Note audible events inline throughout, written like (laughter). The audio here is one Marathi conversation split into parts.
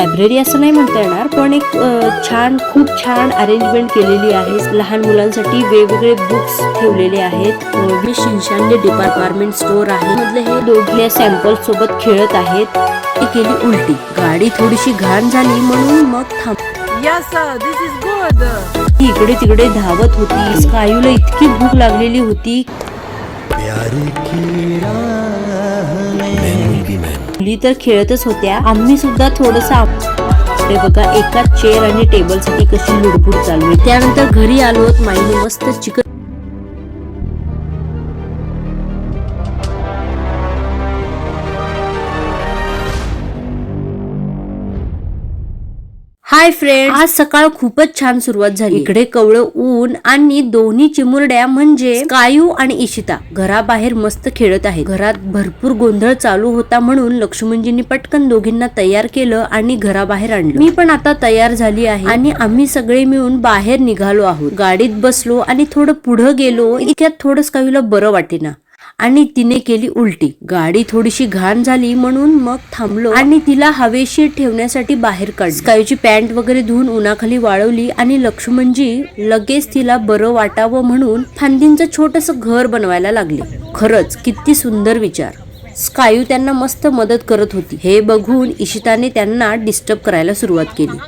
लायब्ररी असं नाही म्हणता येणार पण एक छान खूप छान अरेंजमेंट केलेली आहे. लहान मुलांसाठी वेगवेगळे बुक्स ठेवलेले आहेत. शिनशानले डिपार्टमेंट स्टोर आहे. मधले हे दोघे सॅम्पल सोबत खेळत आहेत. ती केली उलटी. गाडी थोडीशी घाण झाली म्हणून मग थांब. Yes. ती इकडे तिकडे धावत होती. स्कायूला इतकी भूक लागलेली होती. मुली तर खेळतच होत्या. आम्ही सुद्धा थोडस हे बघा एका चेअर आणि टेबलसाठी कशी लुडबुड चालू आहे. त्यानंतर घरी आलो माईने मस्त चिकन हाय फ्रेंड आज सकाळ खूपच छान सुरुवात झाली. इकडे कवळं ऊन आणि दोन्ही चिमुरड्या म्हणजे कायू आणि इशिता घराबाहेर मस्त खेळत आहे घरात भरपूर गोंधळ चालू होता म्हणून लक्ष्मणजींनी पटकन दोघींना तयार केलं आणि घराबाहेर आणलं. मी पण आता तयार झाली आहे. आणि आम्ही सगळे मिळून बाहेर निघालो आहोत. गाडीत बसलो आणि थोडं पुढं गेलो. इतक्यात थोडंच कायूला बरं वाटेना. आणि तिने केली उलटी. गाडी थोडीशी घाण झाली म्हणून मग थांबलो आणि तिला हवेशीर ठेवण्यासाठी बाहेर काढली. स्कायूची पॅन्ट वगैरे धुवून उन्हाखाली वाळवली आणि लक्ष्मणजी लगेच तिला बरं वाटावं म्हणून फांदींचं छोटस घर बनवायला लागले. खरंच किती सुंदर विचार. स्कायू त्यांना मस्त मदत करत होती. हे बघून इशिताने त्यांना डिस्टर्ब करायला सुरुवात केली.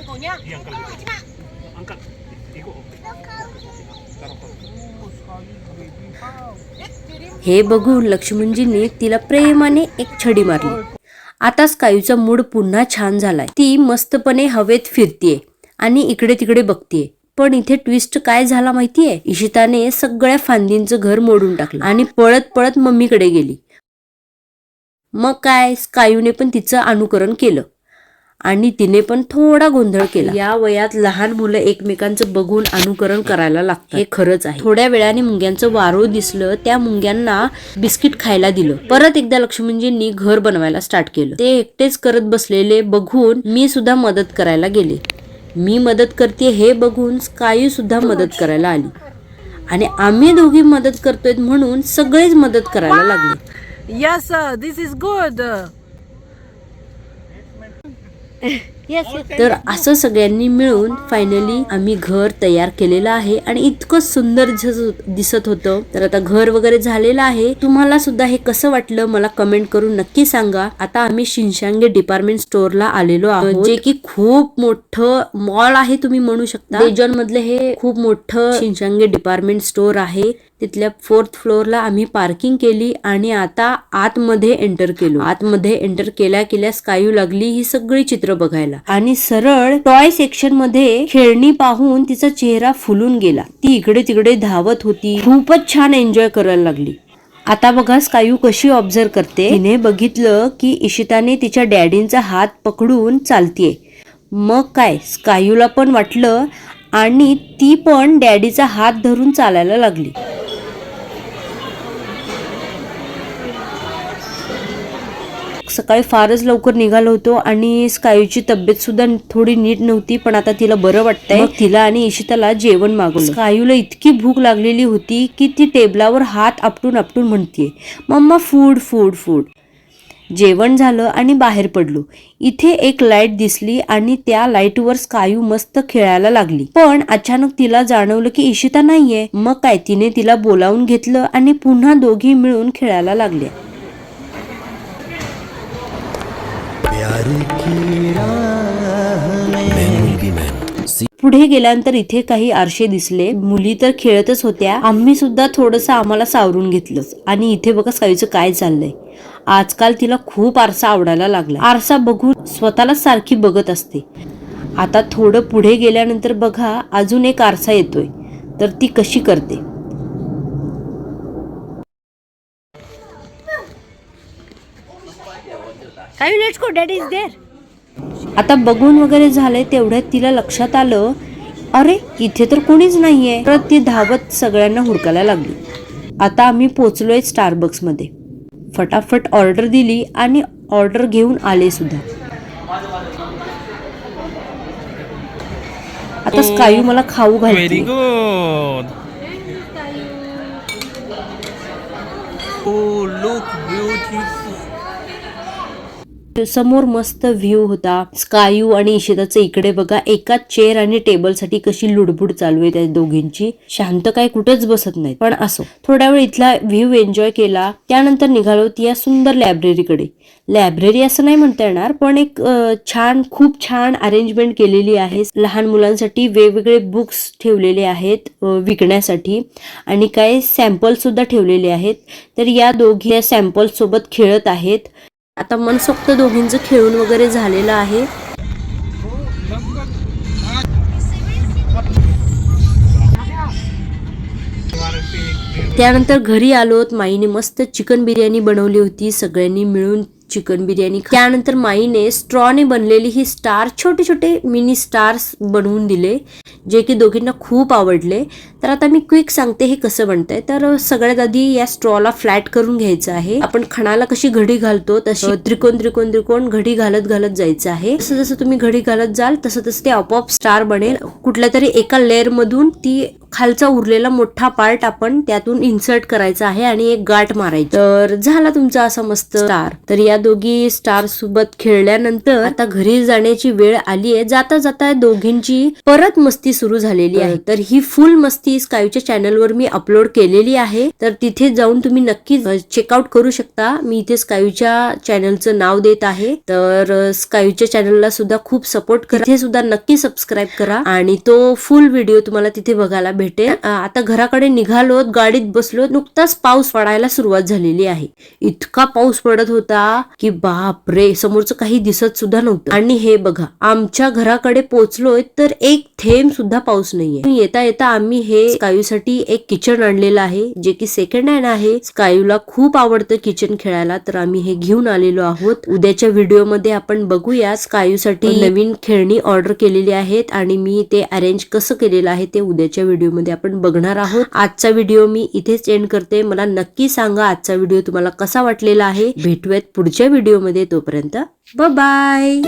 हे बघून लक्ष्मणजींनी तिला प्रेमाने एक छडी मारली. आता स्कायूचा मूड पुन्हा छान झालाय. ती मस्तपणे हवेत फिरतीये आणि इकडे तिकडे बघतीये. पण इथे ट्विस्ट काय झाला माहितीये? इशिताने सगळ्या फांदींचं घर मोडून टाकलं आणि पळत पळत मम्मीकडे गेली. मग काय? स्कायूने पण तिचं अनुकरण केलं. आणि तिने पण थोडा गोंधळ केला. या वयात लहान मुलं एकमेकांचं बघून अनुकरण करायला लागतं हे खरंच आहे. थोड्या वेळाने मुंग्यांचं वारूळ दिसलं त्या मुंग्यांना बिस्किट खायला दिलं. परत एकदा लक्ष्मणजींनी घर बनवायला स्टार्ट केलं. ते एकटेच करत बसलेले बघून मी सुद्धा मदत करायला गेले. मी मदत करते हे बघून स्कायू सुद्धा मदत करायला आली. आणि आम्ही दोघी मदत करतोय म्हणून सगळेच मदत करायला लागले. Sir. This is good. (laughs) तर असं सगळ्यांनी मिळून फायनली आम्ही घर तयार केलेलं आहे आणि इतकं सुंदर दिसत होतं. तर आता घर वगैरे झालेलं आहे. तुम्हाला सुद्धा हे कसं वाटलं मला कमेंट करून नक्की सांगा. आता आम्ही शिनशांगे डिपार्टमेंट स्टोअरला आलेलो आहोत. जे की खूप मोठं मॉल आहे तुम्ही म्हणू शकता. डेजॉन मधले हे खूप मोठं शिनशांगे डिपार्टमेंट स्टोअर आहे. तिथल्या फोर्थ फ्लोअरला आम्ही पार्किंग केली आणि आता आतमध्ये एंटर केलो. आतमध्ये एंटर केल्या केल्या स्कायू लागली ही सगळी चित्र बघायला. आणि सरळ टॉय सेक्शनमध्ये खेळणी पाहून तिचा चेहरा फुलून गेला. ती इकडे तिकडे धावत होती. खूपच छान एन्जॉय करायला लागली. आता बघा स्कायू कशी ऑब्झर्व करते. तिने बघितलं की इशिताने तिच्या डॅडींचा हात पकडून चालतीये. मग काय? स्कायूला पण वाटलं आणि ती पण डॅडीचा हात धरून चालायला लागली. सकाळी फारच लवकर निघालो होतो आणि स्कायूची तब्येत सुद्धा थोडी नीट नव्हती पण आता तिला बरं वाटतंय. तिला आणि इशिताला जेवण मागवलं. स्कायूला इतकी भूक लागलेली होती की ती टेबलावर हात आपटून आपटून म्हणतीये मम्मा फूड फूड फूड. जेवण झालं आणि बाहेर पडलो. इथे एक लाइट दिसली आणि त्या लाईटवर स्कायू मस्त खेळायला लागली. पण अचानक तिला जाणवलं की इशिता नाहीये. मग काय तिने तिला बोलावून घेतलं आणि पुन्हा दोघी मिळून खेळायला लागल्या. पुढे गेल्यानंतर इथे काही आरशे दिसले. मुली तर खेळतच होत्या. आम्ही सुद्धा थोडस आम्हाला सावरून घेतलंच. आणि इथे बघा साईचं काय चाललंय. आजकाल तिला खूप आरसा आवडायला लागला. आरसा बघून स्वतःला सारखी बघत असते. आता थोडं पुढे गेल्यानंतर बघा अजून एक आरसा येतोय. तर ती कशी करते? आता बघून वगैरे झालंय तेवढ्यात तिला लक्षात आलं अरे इथे तर कोणीच नाहीये. तर ती धावत सगळ्यांना हुडकायला लागली. आता आम्ही पोचलोय स्टारबक्समध्ये फटाफट ऑर्डर दिली आणि ऑर्डर घेऊन आले सुद्धा. आता स्कायू मला खाऊ घालते. Oh, look beautiful. समोर मस्त व्ह्यू होता. स्कायू आणि इशिताचं इकडे बघा. एकाच चेअर आणि टेबलसाठी कशी लुडबुड चालू आहे त्या दोघींची. शांत काय कुठेच बसत नाही पण असो. थोड्या वेळ इथला व्ह्यू एन्जॉय केला. त्यानंतर निघालो ती या सुंदर लायब्ररीकडे लायब्ररी असं नाही म्हणता येणार पण एक छान खूप छान अरेंजमेंट केलेली आहे. लहान मुलांसाठी वेगवेगळे बुक्स ठेवलेले आहेत विकण्यासाठी. आणि काही सॅम्पल सुद्धा ठेवलेले आहेत. तर या दोघी या सॅम्पल सोबत खेळत आहेत. आता मनसोक्त दोघींचं खेळून वगैरे झालेलं आहे. त्यानंतर घरी आलोत माईने मस्त चिकन बिर्याणी बनवली होती. सगळ्यांनी मिळून चिकन बिर्याणी त्यानंतर माईने स्ट्रॉने बनलेली ही स्टार छोटे छोटे मिनी स्टार्स बनवून दिले जे की दोघींना खूप आवडले. तर आता मी क्विक सांगते हे कसं बनतंय. तर सगळ्यात आधी या स्ट्रॉला फ्लॅट करून घ्यायचं आहे. आपण खणाला कशी घडी घालतो तशी त्रिकोण त्रिकोण त्रिकोण घडी घालत घालत जायचं आहे. जसं जसं तुम्ही घडी घालत जाल तसं तसं ते आपोआप स्टार बनेल. कुठल्या तरी एका लेअर मधून ती खालचा उरलेला मोठा पार्ट आपण त्यातून इन्सर्ट करायचा आहे आणि एक गाठ मारायची. तर झाला तुमचा असा मस्त स्टार तर या दोघी स्टार सोबत खेळल्यानंतर आता घरी जाण्याची वेळ आली आहे जाता जाता दोघींची परत मस्ती सुरू झालेली आहे. तर ही फुल मस्ती ती स्कायच्या चॅनलवर मी अपलोड केलेली आहे तर तिथे जाऊन तुम्ही नक्की चेकआउट करू शकता. मी इथे स्कायूच्या चॅनलचं नाव देत आहे तर स्कायूच्या चॅनलला सुद्धा खूप सपोर्ट करा. तिथे सुद्धा नक्की सबस्क्राईब करा आणि तो फुल व्हिडिओ तुम्हाला तिथे बघायला भेटेल. आता घराकडे निघालोत गाडीत बसलो नुकताच पाऊस पडायला सुरुवात झालेली आहे. इतका पाऊस पडत होता की बाप रे समोरचं काही दिसत सुद्धा नव्हतं. आणि हे बघा आमच्या घराकडे पोहोचलोय तर एक थेंब सुद्धा पाऊस नाहीये. येता येता आम्ही हे स्कायूसाठी एक किचन आणलेलं आहे जे की सेकंड हँड आहे. स्कायूला खूप आवडतं किचन खेळायला तर आम्ही हे घेऊन आलेलो आहोत. उद्याच्या व्हिडिओमध्ये आपण बघूया स्कायूसाठी नवीन खेळणी ऑर्डर केलेली आहेत आणि मी ते अरेंज कसं केलेलं आहे ते उद्याच्या व्हिडिओमध्ये आपण बघणार आहोत. आजचा व्हिडिओ मी इथेच एंड करते. मला नक्की सांगा आजचा व्हिडिओ तुम्हाला कसा वाटलेला आहे. भेटूयात पुढच्या व्हिडिओमध्ये. तोपर्यंत बाय